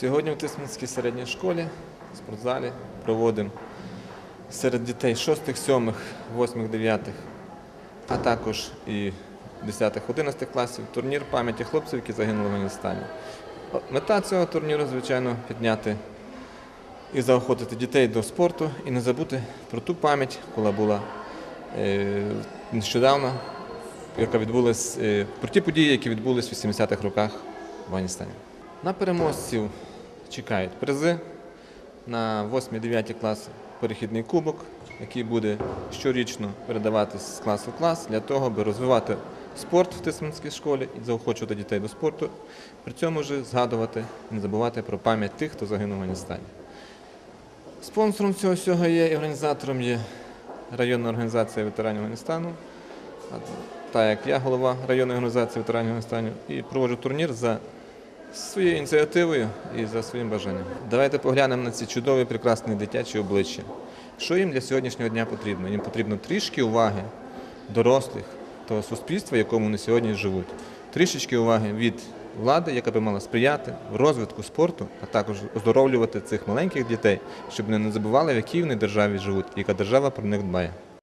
Сьогодні в Тисменській середній школі, в спортзалі проводимо серед дітей 6, 7, 8, 9, а також і 10, 11 класів турнір пам'яті хлопців, які загинули в Афганістані. Мета цього турніру, звичайно, підняти і заохотити дітей до спорту і не забути про ту пам'ять, коли була е, нещодавно, яка відбулась, е, про ті події, які відбулись в 80-х роках в Афганістані. На переможців чекають призи. На 8-9 класи перехідний кубок, який буде щорічно передаватись з класу в клас для того, аби розвивати спорт в Тисменській школі і заохочувати дітей до спорту. При цьому ж згадувати і не забувати про пам'ять тих, хто загинув в Афганістані. Спонсором цього всього є і організатором є районна організація ветеранів Афганістану, а та як я голова районної організації ветеранів Афганістану, і проводжу турнір за своєю ініціативою і за своїм бажанням. Давайте поглянемо на ці чудові, прекрасні дитячі обличчя. Що їм для сьогоднішнього дня потрібно? Їм потрібно трішки уваги дорослих того суспільства, в якому вони сьогодні живуть. Трішечки уваги від влади, яка би мала сприяти розвитку спорту, а також оздоровлювати цих маленьких дітей, щоб вони не забували, в якій вони державі живуть, яка держава про них дбає.